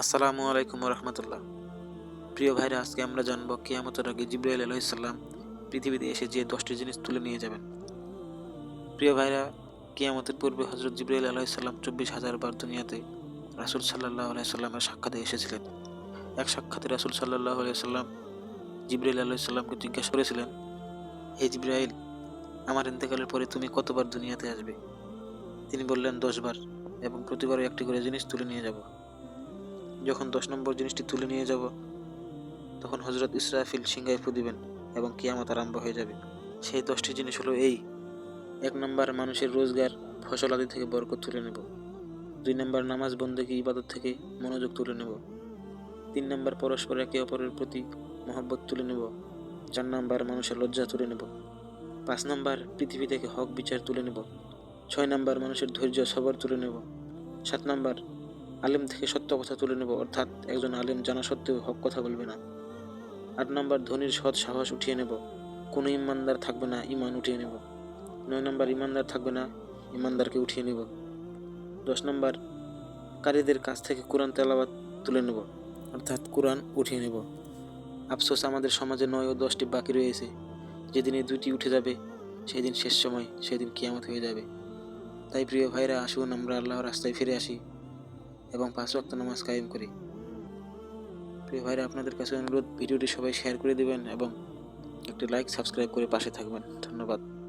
আসসালামু আলাইকুম রহমতুল্লাহ প্রিয় ভাইরা, আজকে আমরা জানব কিয়ামতের আগে জিব্রাইল আলাইসাল্লাম পৃথিবীতে এসে যে দশটি জিনিস তুলে নিয়ে যাবেন। প্রিয় ভাইরা, কিয়ামতের পূর্বে হজরত জিব্রাইল আলাইসাল্লাম চব্বিশ হাজার বার দুনিয়াতে রাসুল সাল্লাহ আলাইসাল্লামের সাক্ষাতে এসেছিলেন। এক সাক্ষাতে রাসুল সাল্লাহ আলাইসাল্লাম জিব্রাইল আলাইসাল্লামকে জিজ্ঞাসা করেছিলেন, হে জিব্রাইল, আমার ইন্তেকালের পরে তুমি কতবার দুনিয়াতে আসবে? তিনি বললেন দশবার এবং প্রতিবারও একটি করে জিনিস তুলে নিয়ে যাব। যখন দশ নম্বর জিনিসটি তুলে নিয়ে যাব, তখন হজরত ইসরাফিল সিংহায় ফু দিবেন এবং কিয়ামত আরম্ভ হয়ে যাবে। সেই দশটি জিনিস হলো এই, এক নম্বর মানুষের রোজগার, ফসল আদি থেকে বরকত তুলে নেব। দুই নম্বর নামাজ বন্দেগী ইবাদত থেকে মনোযোগ তুলে নেব। তিন নম্বর পরস্পর একে অপরের প্রতি মহব্বত তুলে নেব। চার নম্বর মানুষের লজ্জা তুলে নেব। পাঁচ নম্বর পৃথিবী থেকে হক বিচার তুলে নেব। ছয় নম্বর মানুষের ধৈর্য, সবর তুলে নেব। সাত নম্বর আলেম থেকে সত্য কথা তুলে নেব, অর্থাৎ একজন আলেম জানা সত্ত্বেও হক কথা বলবে না। আট নম্বর, ধনির সৎ সাহস উঠিয়ে নেব। কোনো ইমানদার থাকবে না, ইমান উঠিয়ে নেব। নয় নম্বর, ইমানদার থাকবে না, ইমানদারকে উঠিয়ে নেব। দশ নম্বর, কারীদের কাছ থেকে কোরআন তেলাওয়াত তুলে নেব, অর্থাৎ কোরআন উঠিয়ে নেব। আফসোস, আমাদের সমাজে নয় ও দশটি বাকি রয়েছে। যেদিন এই দুটি উঠে যাবে সেই দিন শেষ সময়, সেদিন কিয়ামত হয়ে যাবে। তাই প্রিয় ভাইরা, আসুন আমরা আল্লাহর রাস্তায় ফিরে আসি। এবং পাঁচ ওয়াক্ত নামাজ কায়েম করি। প্রিয় ভাইরা, আপনাদের কাছে অনুরোধ, ভিডিওটি সবাই শেয়ার করে দিবেন এবং একটি লাইক সাবস্ক্রাইব করে পাশে থাকবেন। ধন্যবাদ।